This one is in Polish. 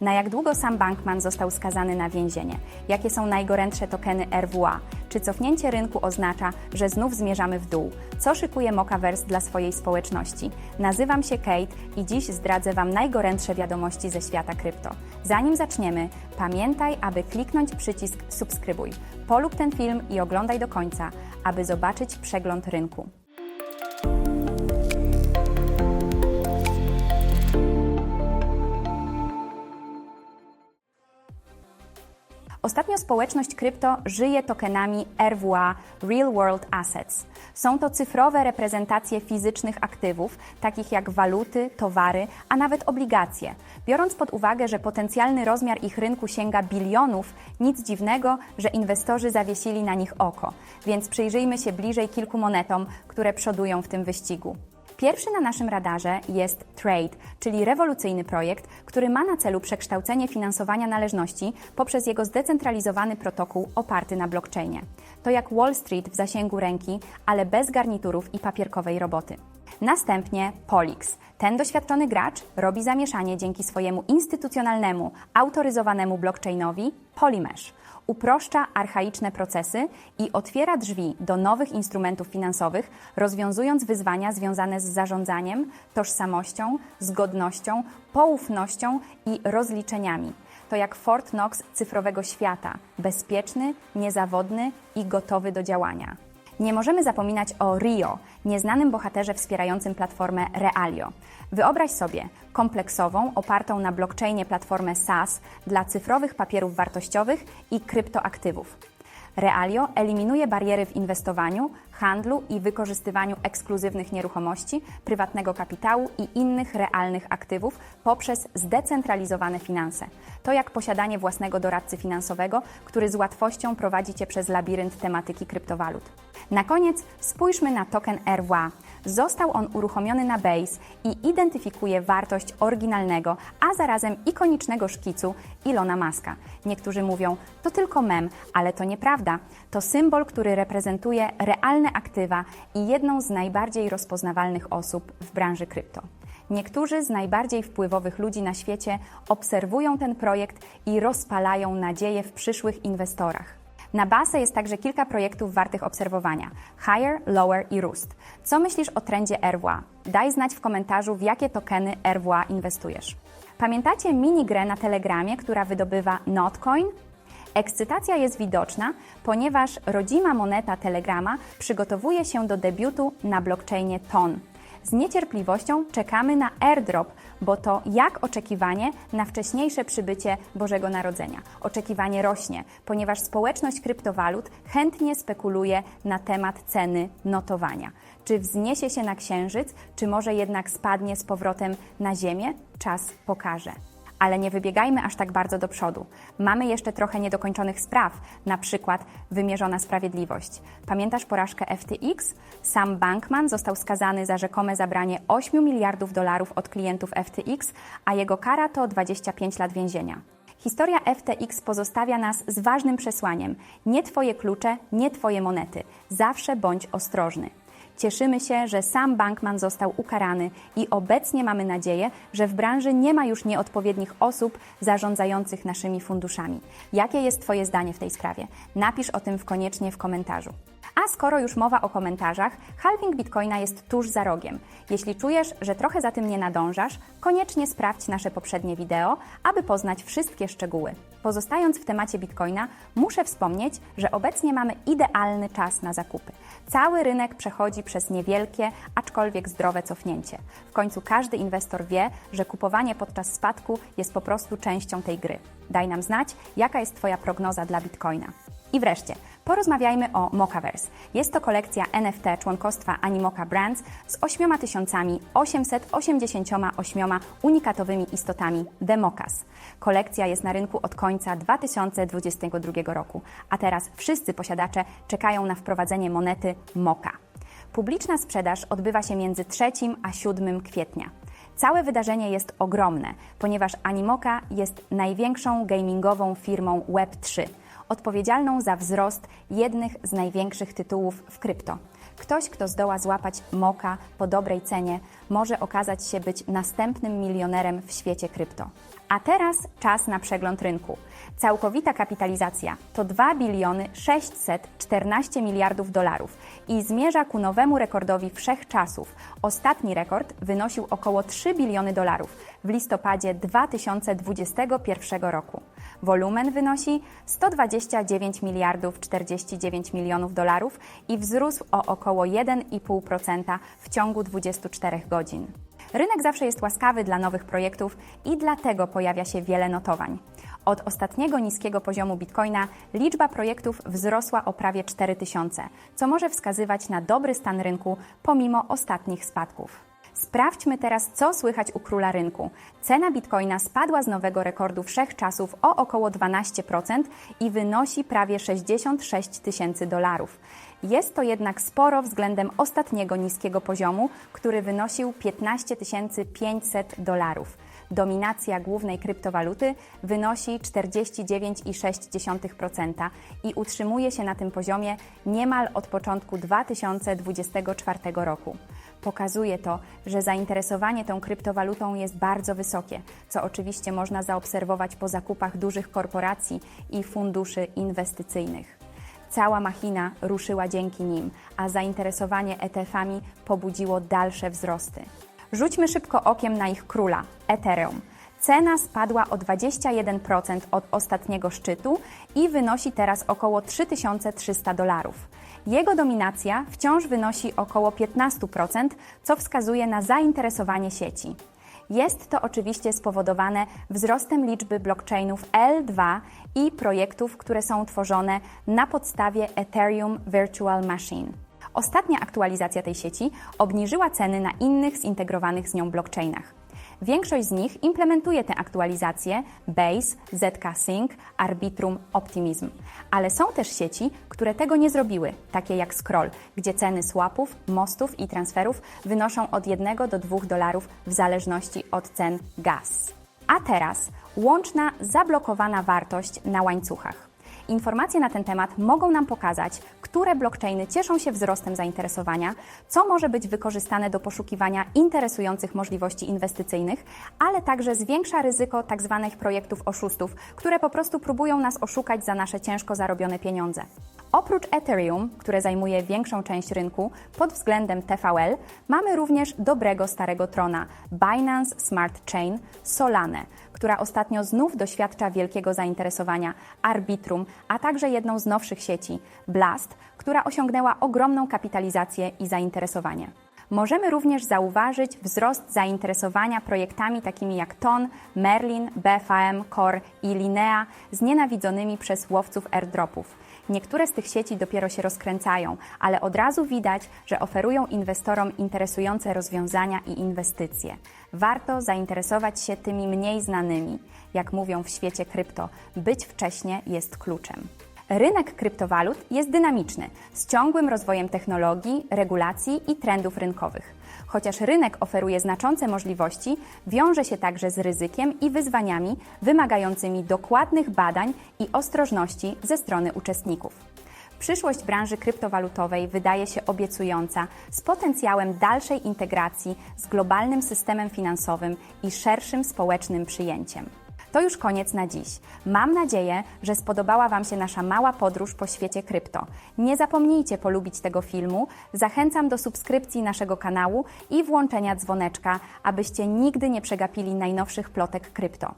Na jak długo sam Bankman został skazany na więzienie? Jakie są najgorętsze tokeny RWA? Czy cofnięcie rynku oznacza, że znów zmierzamy w dół? Co szykuje Mokaverse dla swojej społeczności? Nazywam się Kate i dziś zdradzę Wam najgorętsze wiadomości ze świata krypto. Zanim zaczniemy, pamiętaj, aby kliknąć przycisk subskrybuj. Polub ten film i oglądaj do końca, aby zobaczyć przegląd rynku. Ostatnio społeczność krypto żyje tokenami RWA Real World Assets. Są to cyfrowe reprezentacje fizycznych aktywów, takich jak waluty, towary, a nawet obligacje. Biorąc pod uwagę, że potencjalny rozmiar ich rynku sięga bilionów, nic dziwnego, że inwestorzy zawiesili na nich oko. Więc przyjrzyjmy się bliżej kilku monetom, które przodują w tym wyścigu. Pierwszy na naszym radarze jest Trade, czyli rewolucyjny projekt, który ma na celu przekształcenie finansowania należności poprzez jego zdecentralizowany protokół oparty na blockchainie. To jak Wall Street w zasięgu ręki, ale bez garniturów i papierkowej roboty. Następnie Polix. Ten doświadczony gracz robi zamieszanie dzięki swojemu instytucjonalnemu, autoryzowanemu blockchainowi Polymesh uproszcza archaiczne procesy i otwiera drzwi do nowych instrumentów finansowych, rozwiązując wyzwania związane z zarządzaniem, tożsamością, zgodnością, poufnością i rozliczeniami. To jak Fort Knox cyfrowego świata bezpieczny, niezawodny i gotowy do działania. Nie możemy zapominać o Rio, nieznanym bohaterze wspierającym platformę Realio. Wyobraź sobie kompleksową, opartą na blockchainie platformę SaaS dla cyfrowych papierów wartościowych i kryptoaktywów. Realio eliminuje bariery w inwestowaniu, handlu i wykorzystywaniu ekskluzywnych nieruchomości, prywatnego kapitału i innych realnych aktywów poprzez zdecentralizowane finanse. To jak posiadanie własnego doradcy finansowego, który z łatwością prowadzi Cię przez labirynt tematyki kryptowalut. Na koniec spójrzmy na token RWA. Został on uruchomiony na Base i identyfikuje wartość oryginalnego, a zarazem ikonicznego szkicu Ilona Maska. Niektórzy mówią, to tylko mem, ale to nieprawda. To symbol, który reprezentuje realne aktywa i jedną z najbardziej rozpoznawalnych osób w branży krypto. Niektórzy z najbardziej wpływowych ludzi na świecie obserwują ten projekt i rozpalają nadzieję w przyszłych inwestorach. Na basę jest także kilka projektów wartych obserwowania: Higher, Lower i Roost. Co myślisz o trendzie RWA? Daj znać w komentarzu, w jakie tokeny RWA inwestujesz. Pamiętacie minigrę na Telegramie, która wydobywa Notcoin? Ekscytacja jest widoczna, ponieważ rodzima moneta Telegrama przygotowuje się do debiutu na blockchainie TON. Z niecierpliwością czekamy na airdrop, bo to jak oczekiwanie na wcześniejsze przybycie Bożego Narodzenia. Oczekiwanie rośnie, ponieważ społeczność kryptowalut chętnie spekuluje na temat ceny notowania. Czy wzniesie się na księżyc, czy może jednak spadnie z powrotem na Ziemię? Czas pokaże ale nie wybiegajmy aż tak bardzo do przodu. Mamy jeszcze trochę niedokończonych spraw, na przykład wymierzona sprawiedliwość. Pamiętasz porażkę FTX? Sam Bankman został skazany za rzekome zabranie 8 miliardów dolarów od klientów FTX, a jego kara to 25 lat więzienia. Historia FTX pozostawia nas z ważnym przesłaniem: nie Twoje klucze, nie Twoje monety. Zawsze bądź ostrożny. Cieszymy się, że sam Bankman został ukarany i obecnie mamy nadzieję, że w branży nie ma już nieodpowiednich osób zarządzających naszymi funduszami. Jakie jest Twoje zdanie w tej sprawie? Napisz o tym koniecznie w komentarzu. A skoro już mowa o komentarzach, halving bitcoina jest tuż za rogiem. Jeśli czujesz, że trochę za tym nie nadążasz, koniecznie sprawdź nasze poprzednie wideo, aby poznać wszystkie szczegóły. Pozostając w temacie bitcoina, muszę wspomnieć, że obecnie mamy idealny czas na zakupy. Cały rynek przechodzi przez niewielkie, aczkolwiek zdrowe cofnięcie. W końcu każdy inwestor wie, że kupowanie podczas spadku jest po prostu częścią tej gry. Daj nam znać, jaka jest Twoja prognoza dla bitcoina. I wreszcie, porozmawiajmy o Mokaverse. Jest to kolekcja NFT członkostwa Animoca Brands z 8888 unikatowymi istotami Demokas. Kolekcja jest na rynku od końca 2022 roku, a teraz wszyscy posiadacze czekają na wprowadzenie monety Moka. Publiczna sprzedaż odbywa się między 3 a 7 kwietnia. Całe wydarzenie jest ogromne, ponieważ Animoca jest największą gamingową firmą Web3 odpowiedzialną za wzrost jednych z największych tytułów w krypto. Ktoś, kto zdoła złapać moka po dobrej cenie, może okazać się być następnym milionerem w świecie krypto. A teraz czas na przegląd rynku. Całkowita kapitalizacja to 2 biliony 614 miliardów dolarów i zmierza ku nowemu rekordowi wszechczasów. Ostatni rekord wynosił około 3 biliony dolarów w listopadzie 2021 roku. Wolumen wynosi 129 miliardów 49 milionów dolarów i wzrósł o około 1,5% w ciągu 24 godzin. Rynek zawsze jest łaskawy dla nowych projektów i dlatego pojawia się wiele notowań. Od ostatniego niskiego poziomu bitcoina liczba projektów wzrosła o prawie 4000, co może wskazywać na dobry stan rynku pomimo ostatnich spadków. Sprawdźmy teraz, co słychać u króla rynku. Cena bitcoina spadła z nowego rekordu wszechczasów o około 12% i wynosi prawie 66 tysięcy dolarów. Jest to jednak sporo względem ostatniego niskiego poziomu, który wynosił 15 500 dolarów. Dominacja głównej kryptowaluty wynosi 49,6% i utrzymuje się na tym poziomie niemal od początku 2024 roku. Pokazuje to, że zainteresowanie tą kryptowalutą jest bardzo wysokie, co oczywiście można zaobserwować po zakupach dużych korporacji i funduszy inwestycyjnych. Cała machina ruszyła dzięki nim, a zainteresowanie ETF-ami pobudziło dalsze wzrosty. Rzućmy szybko okiem na ich króla Ethereum. Cena spadła o 21% od ostatniego szczytu i wynosi teraz około 3300 dolarów. Jego dominacja wciąż wynosi około 15%, co wskazuje na zainteresowanie sieci. Jest to oczywiście spowodowane wzrostem liczby blockchainów L2 i projektów, które są tworzone na podstawie Ethereum Virtual Machine. Ostatnia aktualizacja tej sieci obniżyła ceny na innych zintegrowanych z nią blockchainach. Większość z nich implementuje te aktualizacje Base, ZK Sync, Arbitrum, Optimism. Ale są też sieci, które tego nie zrobiły, takie jak Scroll, gdzie ceny swapów, mostów i transferów wynoszą od 1 do 2 dolarów w zależności od cen gas. A teraz łączna zablokowana wartość na łańcuchach. Informacje na ten temat mogą nam pokazać, które blockchainy cieszą się wzrostem zainteresowania, co może być wykorzystane do poszukiwania interesujących możliwości inwestycyjnych, ale także zwiększa ryzyko tzw. Tak projektów oszustów, które po prostu próbują nas oszukać za nasze ciężko zarobione pieniądze. Oprócz Ethereum, które zajmuje większą część rynku pod względem TVL, mamy również dobrego starego trona Binance Smart Chain Solane, która ostatnio znów doświadcza wielkiego zainteresowania Arbitrum, a także jedną z nowszych sieci Blast, która osiągnęła ogromną kapitalizację i zainteresowanie. Możemy również zauważyć wzrost zainteresowania projektami takimi jak Ton, Merlin, BFM, Core i Linea znienawidzonymi przez łowców airdropów. Niektóre z tych sieci dopiero się rozkręcają, ale od razu widać, że oferują inwestorom interesujące rozwiązania i inwestycje. Warto zainteresować się tymi mniej znanymi. Jak mówią w świecie krypto, być wcześnie jest kluczem. Rynek kryptowalut jest dynamiczny, z ciągłym rozwojem technologii, regulacji i trendów rynkowych. Chociaż rynek oferuje znaczące możliwości, wiąże się także z ryzykiem i wyzwaniami wymagającymi dokładnych badań i ostrożności ze strony uczestników. Przyszłość branży kryptowalutowej wydaje się obiecująca z potencjałem dalszej integracji z globalnym systemem finansowym i szerszym społecznym przyjęciem. To już koniec na dziś. Mam nadzieję, że spodobała Wam się nasza mała podróż po świecie krypto. Nie zapomnijcie polubić tego filmu. Zachęcam do subskrypcji naszego kanału i włączenia dzwoneczka, abyście nigdy nie przegapili najnowszych plotek krypto.